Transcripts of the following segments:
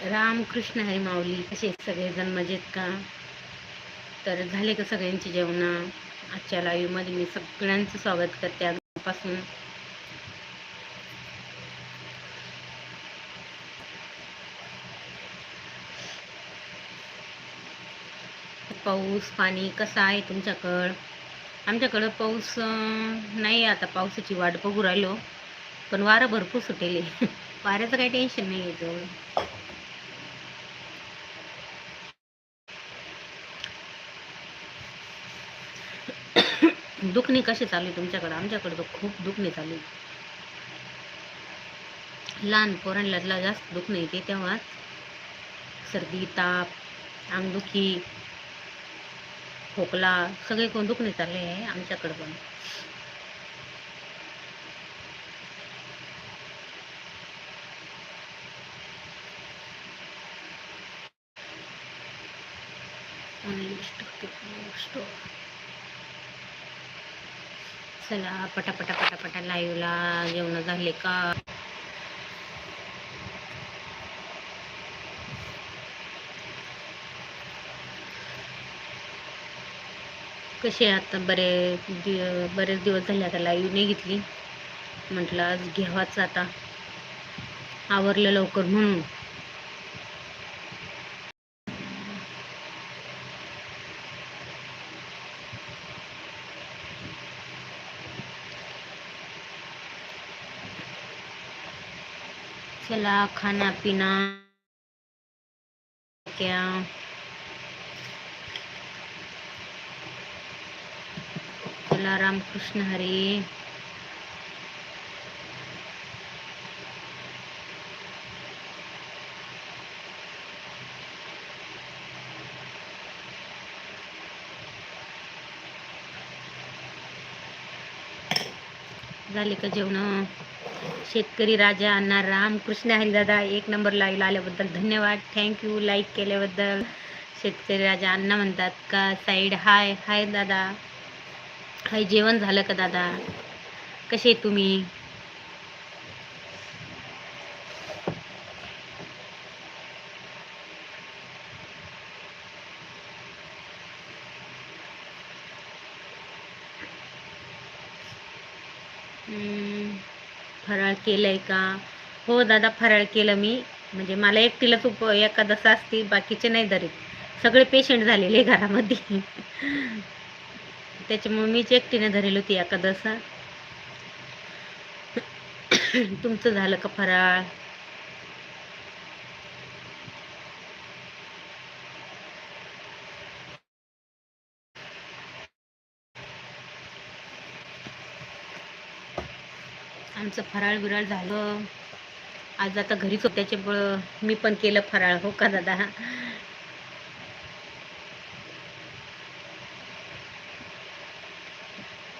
रामकृष्ण हरी माऊली. कसे सगळेजण मजेत का? तर झाले का सगळ्यांची जेवणं? आजच्या लाईव्हमध्ये मी सगळ्यांचं स्वागत करते आजपासून. पाऊस पाणी कसं आहे तुमच्याकडं? आमच्याकडं पाऊस नाही आता पावसाची वाट बघू राहिलो. पण वारं भरपूर सुटेले. वाऱ्याचं काही टेन्शन नाही आहे दुखणी कसे चालू आहे तुमच्याकडं? आमच्याकडं तर खूप दुखणी चालू आहे लहान पोरांला जास्त दुखणी येते तेव्हा सर्दी ताप अंगदुखी खोकला सगळे कोण दुखणे चालले आहे आमच्याकडं पण. चला पटापटा पटापटा लाईव्हला जेवण झाले का? कसे आता? बरे दि बरेच दिवस झाले आता लाईव्ह नाही घेतली. म्हटलं आज घ्यावाच आता. आवरलं लवकर म्हणून. चला खाना पिना क्या? चला रामकृष्ण हरी. झाले का जेवण? शेतकरी राजा अण्णा रामकृष्ण हरिदादा एक नंबर लाईव्ह आल्याबद्दल धन्यवाद. थँक्यू लाईक केल्याबद्दल. शेतकरी राजा अण्णा म्हणतात का साईड हाय हाय दादा. हाय जेवण झालं का दादा? कसे तुम्ही? केलं आहे का? हो दादा फराळ केलं मी. म्हणजे मला एकटीलाच उप एकादस असते बाकीचे नाही धरीत सगळे पेशंट झालेले घरामध्ये. त्याच्यामुळे मीच एकटीने धरेल होती एकादसा तुमचं झालं का फराळ? आमचं फराळ बिराळ झालं. आज आता घरीच होत्याचे मी पण केलं फराळ. हो का दादा?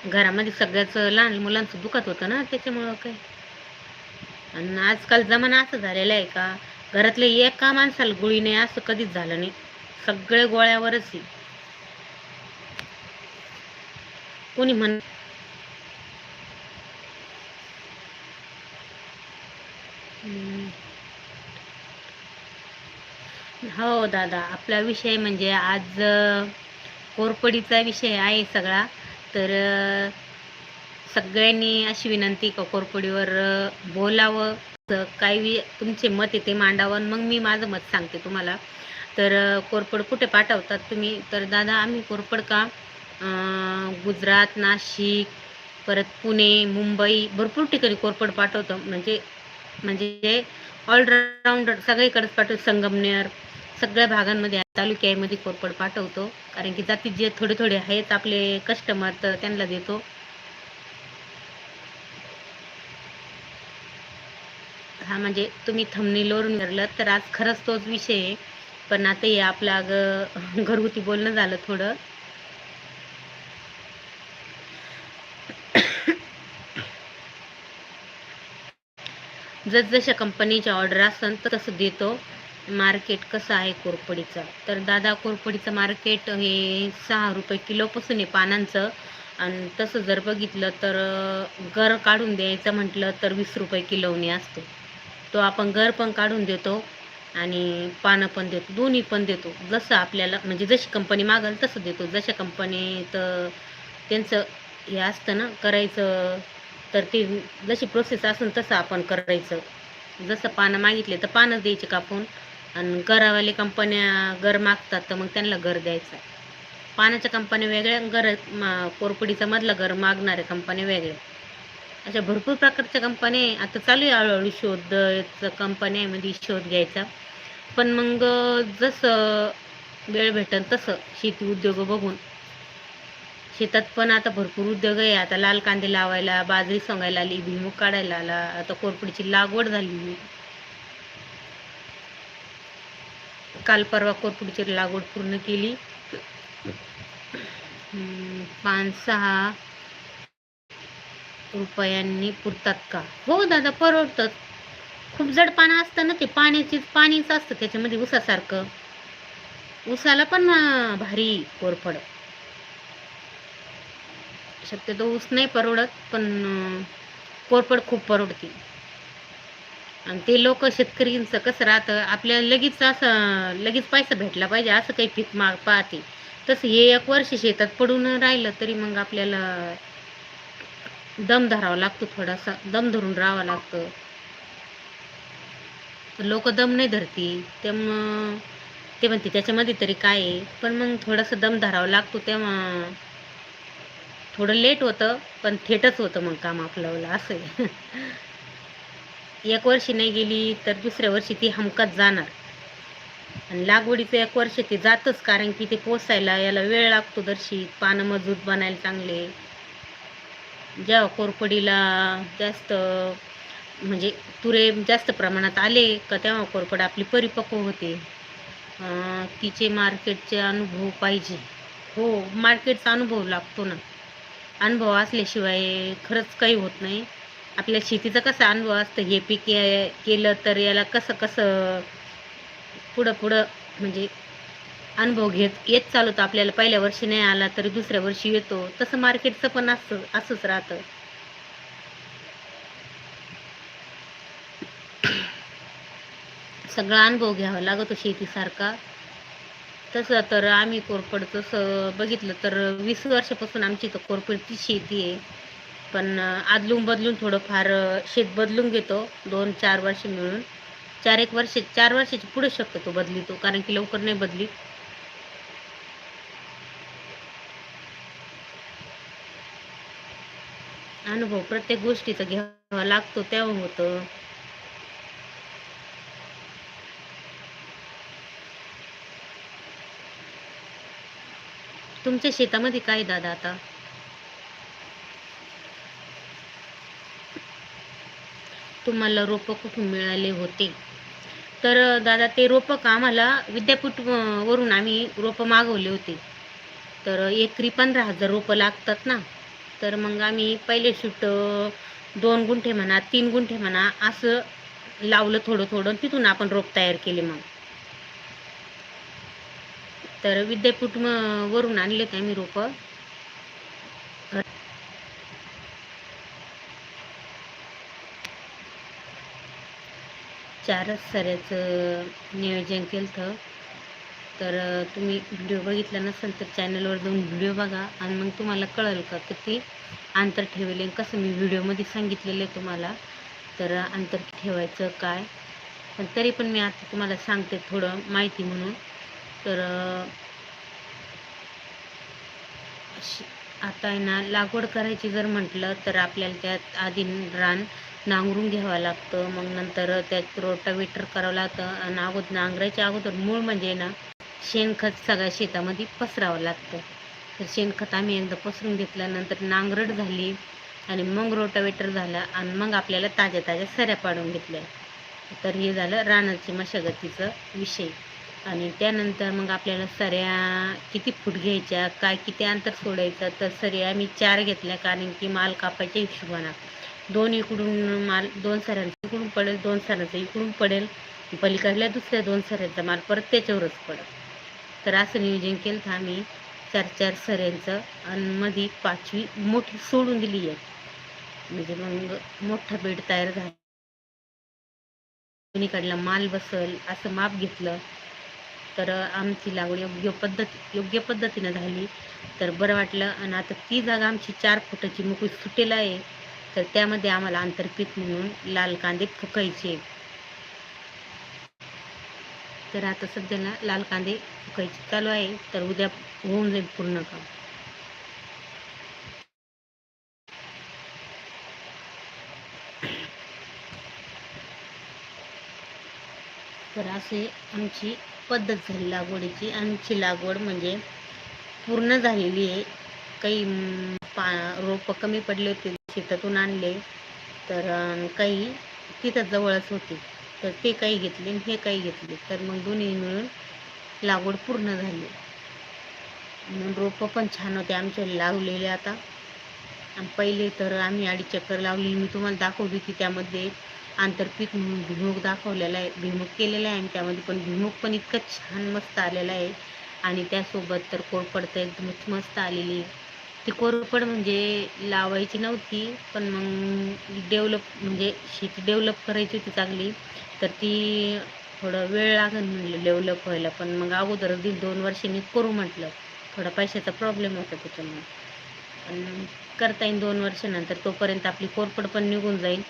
घरामध्ये सगळ्याच लहान मुलांचं दुखत होतं ना त्याच्यामुळं काय? आणि आजकाल जमाना असं झालेला आहे का? घरातले एका माणसाला गोळी नाही असं कधीच झालं नाही. सगळे गोळ्यावरच आहे. कोणी म्हण हो दादा. आपला विषय म्हणजे आज अ, कोरपडीचा विषय आहे सगळा. तर अ, सगळ्यांनी अशी विनंती का कोरपडीवर अ, बोलावं. तर काही वि- तुमचे मत येते मांडावं आणि मग मी माझं मत सांगते तुम्हाला. तर अ, कोरपड कुठे पाठवतात तुम्ही? तर दादा आम्ही कोरपड का? अ, गुजरात नाशिक परत पुणे मुंबई भरपूर ठिकाणी कोरपड पाठवतो. म्हणजे म्हणजे ऑलराऊंडर सगळीकडेच पाठवतो. संगमनेर सगळ्या भागांमध्ये तालुक्यामध्ये कोरपड पाठवतो. कारण की जातीत जे थोडे थोडे आहेत आपले कस्टमर तर त्यांना देतो. हा म्हणजे तुम्ही थंबनेलवरून विचारलं तर आज खरंच तोच विषय आहे. पण आता हे आपलं अगं घरगुती बोलणं झालं थोडं. जसजशा कंपनीच्या ऑर्डर असन तर तसं देतो. मार्केट कसं आहे कोरपडीचं तर दादा कोरपडीचं मार्केट हे सहा रुपये किलोपासून आहे पानांचं. आणि तसं जर बघितलं तर गर काढून द्यायचं म्हटलं तर वीस रुपये किलोनी असतो. तो आपण गर पण काढून देतो आणि पानं पण देतो दोन्ही पण देतो. जसं आपल्याला म्हणजे जशी कंपनी मागल तसं देतो. जशा कंपनीत त्यांचं हे असतं ना करायचं तर ते जशी प्रोसेस असेल तसं आपण करायचं. जसं पानं मागितले तर पानं द्यायचे कापून. आणि घरावाले कंपन्या घर मागतात तर मग त्यांना घर द्यायचं पाण्याच्या कंपन्या वेगळ्या घर मा कोरपडीचा मधला घर मागणाऱ्या कंपन्या वेगळ्या. अशा भरपूर प्रकारच्या कंपन्या आहे. आता चालू आहे हळूहळू शोध कंपन्या मध्ये म्हणजे शोध घ्यायचा. पण मग जसं वेळ भेटेल तसं शेती उद्योग बघून. शेतात पण आता भरपूर उद्योग आहे. आता लाल कांदे लावायला बाजरी सोंगायला आली भुईमूग काढायला आला. आता कोरपडीची लागवड झाली. काल परवा कोरपडीची लागवड पूर्ण केली. पाच सहा रुपयांनी पुरतात का? हो दादा परवडतात. खूप जड पानं असतं ना ते पाण्याचीच पाणीच असतं त्याच्यामध्ये उसासारखं. उसाला पण भारी कोरफड. शक्यतो ऊस नाही परवडत पण कोरफड खूप परवडते. आणि ते लोक शेतकरींचं कसं राहतं आपल्याला लगेच असं लगेच पैसा भेटला पाहिजे असं काही पीक माग पाहते. तसं हे एक वर्ष शेतात पडून राहिलं तरी मग आपल्याला दम धरावा लागतो थोडासा दम धरून राहावं लागतं. लोक दम नाही धरती त्यामुळं ते म्हणते त्याच्यामध्ये तरी काय आहे. पण मग थोडंसं दम धरावा लागतो तेव्हा थोडं लेट होतं पण थेटच होतं मग काम आपलं असं आहे. एक वर्षी नाही गेली तर दुसऱ्या वर्षी ती हमकत जाणार. आणि लागवडीचं एक वर्ष ते जातच कारण की ते पोसायला याला वेळ लागतो दर्शी पानं मजबूत बनायला चांगले. जेव्हा कोरपडीला जास्त म्हणजे तुरे जास्त प्रमाणात आले का तेव्हा कोरपड आपली परिपक्व होते. तिचे मार्केटचे अनुभव पाहिजे. हो मार्केटचा अनुभव लागतो ना. अनुभव असल्याशिवाय खरंच काही होत नाही. आपल्या शेतीचा कसा अनुभव असतं हे पीक केलं तर याला कसं कसं पुढं पुढं म्हणजे अनुभव घेत येत चालवतो आपल्याला पहिल्या वर्षी नाही आला तरी दुसऱ्या वर्षी येतो. तसं मार्केटचं पण असं असंच राहतं. सगळा अनुभव घ्यावा लागतो शेतीसारखा. तसं तर आम्ही कोरपड तसं बघितलं तर वीस वर्षापासून आमची तर कोरपडची शेती आहे. पण आदलून बदलून थोडंफार शेत बदलून घेतो दोन चार वर्ष मिळून. चार एक वर्ष चार वर्षाची पुढे शक्यतो बदलितो कारण की लवकर नाही बदली. अनुभव प्रत्येक गोष्टीचा घ्यावा लागतो तेव्हा होतं. तुमच्या शेतामध्ये काय दादा आता? तुम्हाला रोपं कुठून मिळाले होते? तर दादा ते रोपं का आम्हाला विद्यापीठ वरून आम्ही रोपं मागवले होते. तर एकरी पंधरा हजार रोपं लागतात ना? तर मग आम्ही पहिले शूट दोन गुंठे म्हणा तीन गुंठे म्हणा असं लावलं थोडं थोडं तिथून आपण रोप तयार केले मग. तर विद्यापीठ वरून आणले ते आम्ही रोपं. चारच सऱ्याचं नियोजन केलं होतं तर तुम्ही व्हिडिओ बघितला नसेल तर चॅनलवर जाऊन व्हिडिओ बघा आणि मग तुम्हाला कळेल का किती अंतर ठेवले कसं मी व्हिडिओमध्ये सांगितलेलं आहे तुम्हाला. तर अंतर ठेवायचं काय? पण तरी पण मी आता तुम्हाला सांगते थोडं माहिती म्हणून. तर आता आहे ना लागवड करायची जर म्हटलं तर आपल्याला त्यात आधी रान नांगरून घ्यावं लागतं. मग नंतर त्यात रोटावेटर करावं लागतं. आणि अगोदर नांगरायच्या अगोदर मूळ म्हणजे ना शेणखत सगळ्या शेतामध्ये पसरावं लागतं. तर शेणखत आम्ही एकदा पसरून घेतल्यानंतर नांगरट झाली आणि मग रोटावेटर झाला आणि मग आपल्याला ताज्या ताज्या सऱ्या पाडून घेतल्या. तर हे झालं रानाची मशागतीचं विषय. आणि त्यानंतर मग आपल्याला सऱ्या किती फूट घ्यायच्या काय किती अंतर सोडायचं तर सऱ्या आम्ही चार घेतल्या. कारण की माल कापायच्या हिशोबानं. दोन इकडून माल दोन सऱ्यांचा इकडून पडेल दोन सऱ्यांचा इकडून पडेल. पलीकडल्या दुसऱ्या दोन सऱ्यांचा माल परत त्याच्यावरच पडेल. तर असं नियोजन केलं तर आम्ही. चार चार सऱ्यांचं आणि मध्ये पाचवी मोठी सोडून दिली आहे म्हणजे मग मोठा बेड तयार झाला. कुणीकडला माल बसल असं माप घेतलं. तर आमची लागवड योग्य पद्धत योग्य पद्धतीनं झाली. तर बरं वाटलं. आणि आता ती जागा आमची चार फुटाची मोकळी सुटेला आहे. तर त्यामध्ये आम्हाला आंतरपीक म्हणून लाल कांदे फुकायचे. तर आता सध्याला लाल कांदे फुकायचे चालू आहे तर उद्या होऊन जाईल पूर्ण काम. तर असे आमची पद्धत झाली लागवडीची. आमची लागवड म्हणजे पूर्ण झालेली आहे. काही पा रोपं कमी पडले होते. शेतातून आणले. तर काही तिथं जवळच होते. तर ते काही घेतले आणि हे काही घेतले. तर मग दोन्ही मिळून लागवड पूर्ण झाली. म्हणून रोपं पण छान होते. आमच्या लावलेले आता. पहिले तर आम्ही अडीच चक्कर लावली. मी तुम्हाला दाखवली की त्यामध्ये आंतरपीक म्हणून दाखवलेला आहे. भिमुख केलेला आहे आणि त्यामध्ये पण भिमुख पण इतकं छान मस्त आलेलं आहे. आणि त्यासोबत तर कोरपड तर एकदमच मस्त आलेली ती कोरपड म्हणजे लावायची नव्हती पण मग डेव्हलप म्हणजे शेती डेव्हलप करायची होती चांगली तर ती थोडं वेळ लागेल म्हणलं डेव्हलप व्हायला. पण मग अगोदर दीड दोन वर्षांनी करू म्हटलं. थोडा पैशाचा प्रॉब्लेम होता त्याच्यामुळे. पण करता येईल दोन वर्षानंतर तोपर्यंत आपली कोरपड पण निघून जाईल.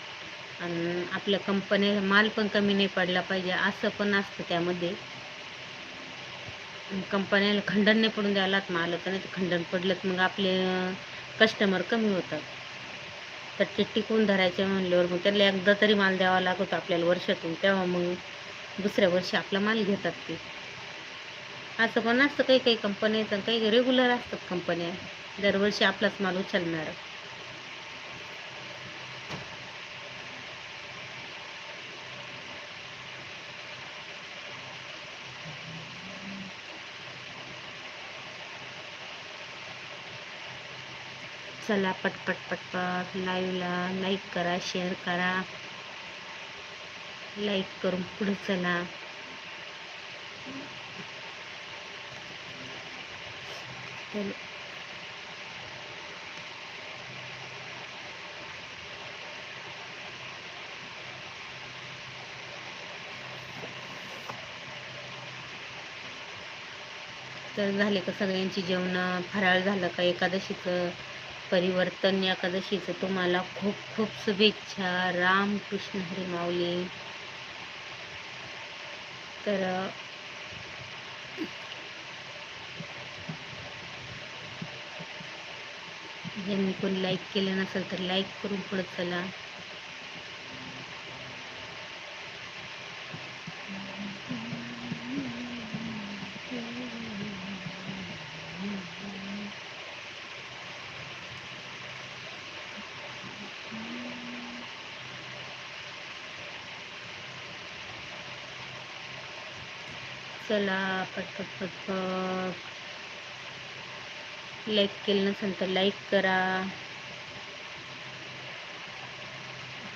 आणि आपल्या कंपनीला माल पण कमी नाही पडला पाहिजे असं पण असतं त्यामध्ये. कंपन्याला खंडन नाही पडून द्यावं लागत मालाचं नाही तर खंडन पडलं तर मग आपले कस्टमर कमी होतात. तर ते टिकून धरायचे म्हणल्यावर मग त्याला एकदा तरी माल द्यावा लागतो आपल्याला वर्षातून. तेव्हा मग दुसऱ्या वर्षी आपला माल घेतात ते. असं पण असतं काही काही कंपन्याचं काही रेग्युलर असतात कंपन्या दरवर्षी आपलाच माल उचलणार. चला पटपट पटपट. लाईव्हला लाईक करा शेअर करा. लाईक करून पुढे चला. तर तर झाले का सगळ्यांची जेवणं? फराळ झालं का एकादशीचं? परिवर्तन एकादशीचं तुम्हाला खूप खूप शुभेच्छा. रामकृष्ण हरी माऊली. तर ज्यांनी कोण लाईक केलं नसेल तर लाईक करून पुढे चला. चला पटपट पटपट. लाईक केलं नसेल तर लाईक करा.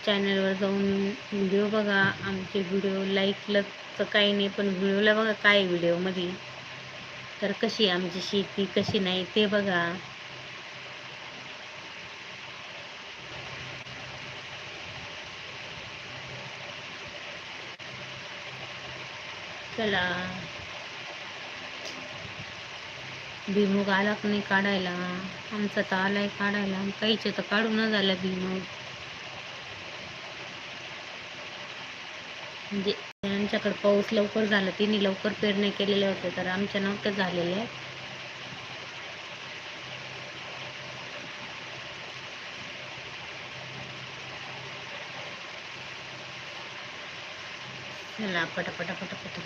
चॅनलवर जाऊन व्हिडिओ बघा. आमचे व्हिडिओ लाईकला तर काही नाही पण व्हिडिओला बघा काय व्हिडिओमध्ये तर कशी आमची शेती कशी नाही ते बघा. चला. भीमुग आला का नाही काढायला. आमचा तर आलाय काढायला. काहीचे तर काढू न झाला भीमुग. म्हणजे त्यांच्याकडे पाऊस लवकर झाला तिने लवकर पेरणी केलेले होते तर आमच्या नव्हत्या झालेल्या. चला पटापटा पटापट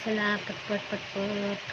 लागला चला पटपट पटपट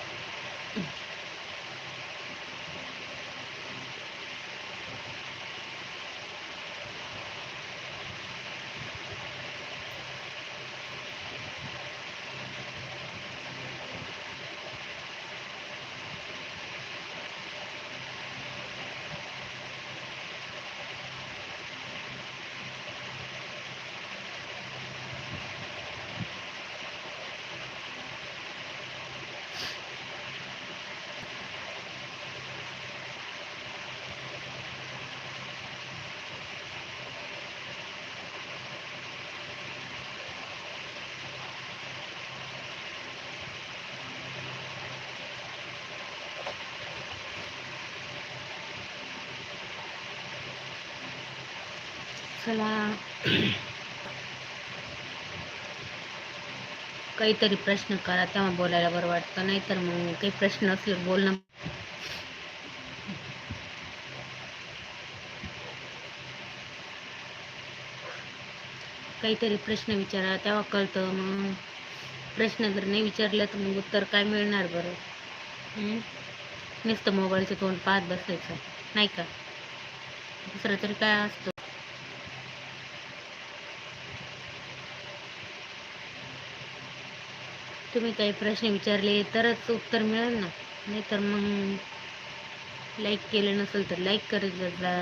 चला काहीतरी प्रश्न करा तेव्हा बोलायला बरं वाटतं. नाही तर मग काही प्रश्न असले बोलणं. काहीतरी प्रश्न विचारा तेव्हा कळतं. मग प्रश्न जर नाही विचारलं तर मग उत्तर काय मिळणार बरं? नुसतं मोबाईलचं तोंड पाहत बसायचं. नाही का? दुसरं तरी काय असतं? तुम्ही काही प्रश्न विचारले तरच उत्तर मिळेल ना. नाही तर मग लाईक केलं नसेल तर लाईक करत जा.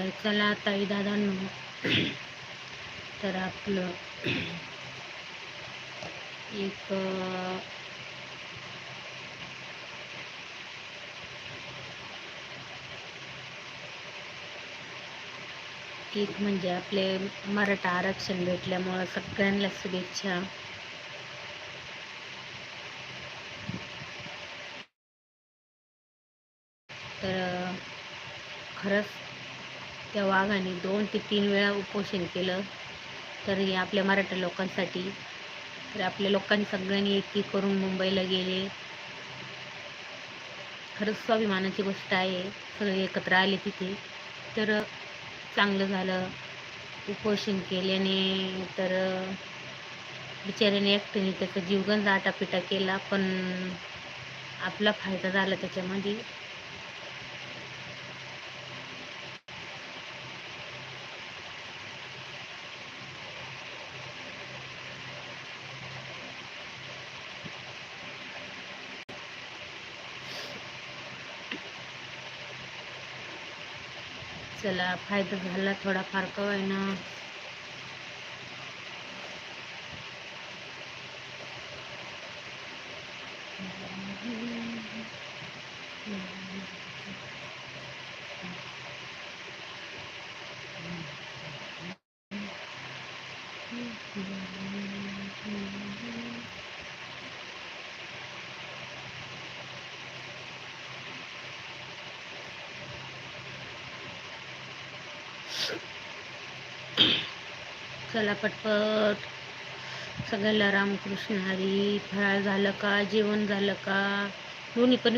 तर चला ताई दादांनो तर आपलं एक एक म्हणजे आपले मराठा आरक्षण भेटल्यामुळं सगळ्यांना शुभेच्छा तर अं, खरंच त्या वाघाने दोन ते तीन वेळा उपोषण केलं. तर हे आपल्या मराठा लोकांसाठी तर आपल्या लोकांनी सगळ्यांनी एकी करून मुंबईला गेले. खरंच स्वाभिमानाची गोष्ट आहे. सगळे एकत्र आले तिथे. तर चांगलं झालं. उपोषण केल्याने तर बिचाऱ्याने एकट्याने त्याचा जीवगंज आटापिटा केला. पण आपला फायदा झाला त्याच्यामध्ये. चला फायदा झाला थोडाफार का ना चला पटपट. सगळ्याला रामकृष्ण हरी फराळ झालं का? जेवण झालं का? दोन्ही पण